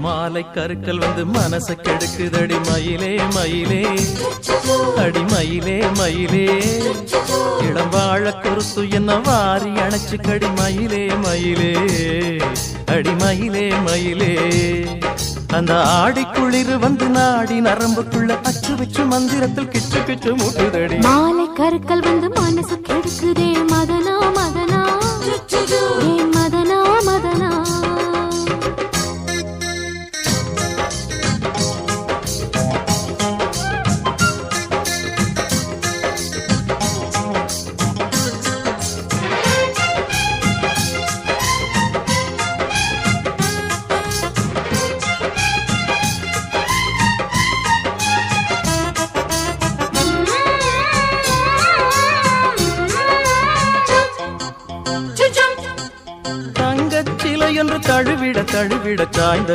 மாலை கருக்கள் வந்து மனச கெடுக்குதடி மயிலே மயிலே. அடி மயிலே மயிலே. இளம் வாழ குறுத்து என்ன வாரி அணைச்சு கடி மயிலே மயிலே. அடி மயிலே மயிலே. அந்த ஆடி குளிர் வந்து நாடி நரம்புக்குள்ள அச்சு வச்சு மந்திரத்தில் கிச்சு கிச்சு மூட்டுதடி. மாலை கருக்கள் வந்து மனசு கெடுக்குதே மதனா தங்கச்சிலை என்று தழுவிட தழுவிட சாய்ந்த